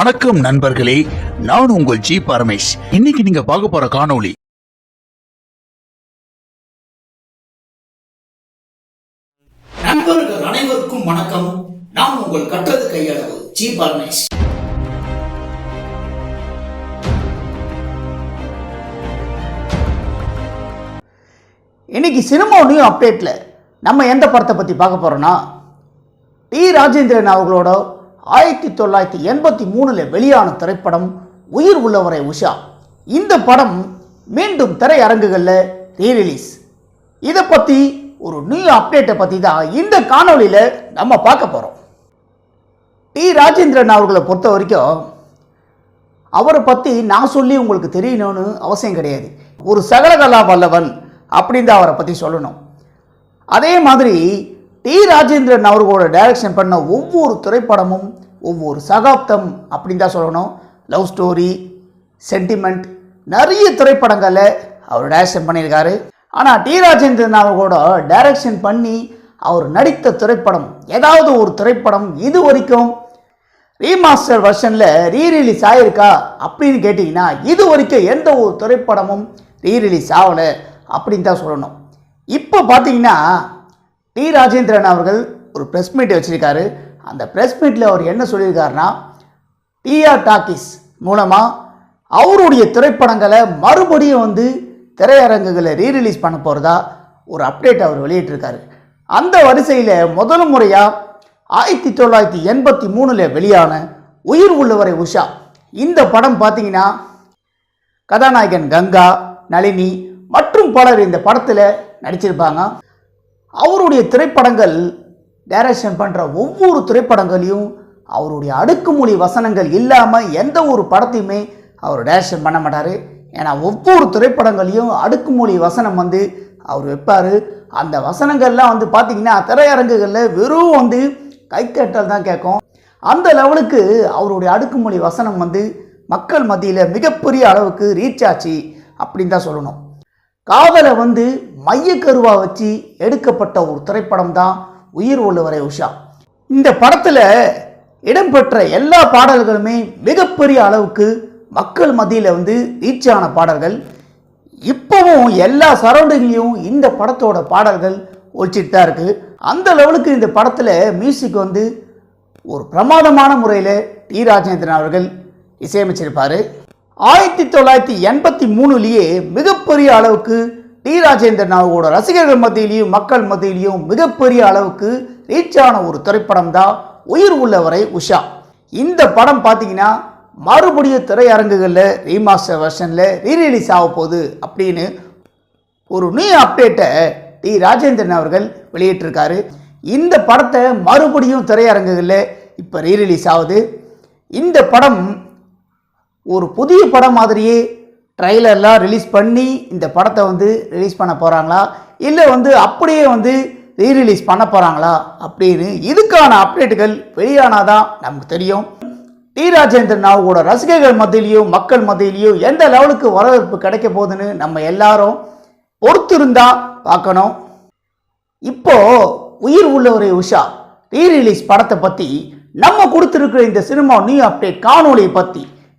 வணக்கம் நண்பர்களே நான் உங்கள் ஜி பரமேஷ். இன்னைக்கு நீங்க பார்க்க போற காணொளி நண்பர்கள் அனைவருக்கும் வணக்கம். நான் உங்கள் கற்றது கையளவு ஜி பரமேஷ். இன்னைக்கு சினிமா நியூ அப்டேட்டில் நம்ம எந்த படத்தை பற்றி பார்க்க போகிறோன்னா டி ராஜேந்திரன் அவர்களோட ஆயிரத்தி தொள்ளாயிரத்தி எண்பத்தி மூணில் வெளியான திரைப்படம் உயிர் உள்ளவரை உஷா. இந்த படம் மீண்டும் திரையரங்குகளில் ரீரிலீஸ் இதை பற்றி ஒரு நியூ அப்டேட்டை பற்றி தான் இந்த காணொலியில் நம்ம பார்க்க போகிறோம் டி. ராஜேந்திரன் அவர்களை பொறுத்த வரைக்கும் அவரை பற்றி நான் சொல்லி உங்களுக்கு தெரியணும்னு அவசியம் கிடையாது. ஒரு சகலகலா வல்லவன் அப்படின்னு தான் அவரை பற்றி சொல்லணும். அதே மாதிரி டி. ராஜேந்திரன் அவர்களோட டைரக்ஷன் பண்ண ஒவ்வொரு திரைப்படமும் ஒவ்வொரு சகாப்தம் அப்படின்னு தான் சொல்லணும். லவ் ஸ்டோரி சென்டிமெண்ட் நிறைய திரைப்படங்களில் அவர் டைரக்ஷன் பண்ணியிருக்காரு. ஆனால் டி. ராஜேந்திரன் அவர்களோட டைரக்ஷன் பண்ணி அவர் நடித்த திரைப்படம் ஏதாவது ஒரு திரைப்படம் இது வரைக்கும் ரீமாஸ்டர் வெர்ஷனில் ரீரிலீஸ் ஆகிருக்கா அப்படின்னு கேட்டிங்கன்னா இது வரைக்கும் எந்த ஒரு திரைப்படமும் ரீரிலீஸ் ஆகலை அப்படின்னு தான் சொல்லணும். இப்போ பார்த்தீங்கன்னா டி. ராஜேந்திரன் அவர்கள் ஒரு ப்ரெஸ் மீட் வச்சுருக்காரு. அந்த ப்ரெஸ் மீட்டில் அவர் என்ன சொல்லியிருக்காருன்னா டிஆர் டாக்கிஸ் மூலமாக அவருடைய திரைப்படங்களை மறுபடியும் வந்து திரையரங்குகளை ரீரிலீஸ் பண்ண போகிறதா ஒரு அப்டேட் அவர் வெளியிட்டிருக்காரு. அந்த வரிசையில் முதல் முறையாக ஆயிரத்தி தொள்ளாயிரத்தி எண்பத்தி மூணில் வெளியான உயிர் உள்ளவரை உஷா. இந்த படம் பார்த்தீங்கன்னா கதாநாயகன் கங்கா நளினி மற்றும் பலர் இந்த படத்தில் நடிச்சிருப்பாங்க. அவருடைய திரைப்படங்கள் டைரக்ஷன் பண்ணுற ஒவ்வொரு திரைப்படங்களையும் அவருடைய அடுக்குமொழி வசனங்கள் இல்லாமல் எந்த ஒரு படத்தையுமே அவர் டைரக்ஷன் பண்ண மாட்டார். ஏன்னா ஒவ்வொரு திரைப்படங்களையும் அடுக்குமொழி வசனம் வந்து அவர் வைப்பார். அந்த வசனங்கள்லாம் வந்து பார்த்திங்கன்னா திரையரங்குகளில் வெறும் வந்து கைத்தட்டல் தான் கேட்கும். அந்த லெவலுக்கு அவருடைய அடுக்குமொழி வசனம் வந்து மக்கள் மத்தியில் மிகப்பெரிய அளவுக்கு ரீச் ஆச்சு அப்படின்னு தான் சொல்லணும். காதலை வந்து மையக்கருவாக வச்சு எடுக்கப்பட்ட ஒரு திரைப்படம் தான் உயிர் உள்ளவரை உஷா. இந்த படத்தில் இடம்பெற்ற எல்லா பாடல்களுமே மிகப்பெரிய அளவுக்கு மக்கள் மத்தியில் வந்து ரீச் ஆன பாடல்கள். இப்போவும் எல்லா சரௌண்டிங்லேயும் இந்த படத்தோட பாடல்கள் ஒழிச்சிட்டு தான் இருக்குது அந்த லெவலுக்கு இந்த படத்தில் மியூசிக் வந்து ஒரு பிரமாதமான முறையில் டி. ராஜேந்திரன் அவர்கள் இசையமைச்சிருப்பார். ஆயிரத்தி தொள்ளாயிரத்தி எண்பத்தி மூணுலேயே மிகப்பெரிய அளவுக்கு டி. ராஜேந்திரன் அவர்களோட ரசிகர்கள் மத்தியிலையும் மக்கள் மத்தியிலையும் மிகப்பெரிய அளவுக்கு ரீச் ஆன ஒரு திரைப்படம் தான் உயிர் உள்ளவரை உஷா. இந்த படம் பார்த்தீங்கன்னா மறுபடியும் திரையரங்குகளில் ரீமாஸ்டர் வெர்ஷனில் ரீரிலீஸ் ஆக போகுது அப்படின்னு ஒரு நியூ அப்டேட்டை டி. ராஜேந்திரன் அவர்கள் வெளியிட்டிருக்காரு. இந்த படத்தை மறுபடியும் திரையரங்குகளில் இப்போ ரீரிலீஸ் ஆகுது. இந்த படம் ஒரு புதிய படம் மாதிரியே ட்ரைலர்லாம் ரிலீஸ் பண்ணி இந்த படத்தை வந்து ரிலீஸ் பண்ண போகிறாங்களா இல்லை வந்து அப்படியே வந்து ரீரிலீஸ் பண்ண போகிறாங்களா அப்படின்னு இதுக்கான அப்டேட்டுகள் வெளியானாதான் நமக்கு தெரியும். டி. ராஜேந்திரன் அவங்களோட ரசிகர்கள் மத்தியிலையும் மக்கள் மத்தியிலையும் எந்த லெவலுக்கு வரவேற்பு கிடைக்க போகுதுன்னு நம்ம எல்லாரும் பொறுத்திருந்தா பார்க்கணும். இப்போ உயிர் உள்ளவரை உஷா ரீரிலீஸ் படத்தை பற்றி நம்ம கொடுத்துருக்கிற இந்த சினிமா நியூ அப்டேட் காணொலியை பற்றி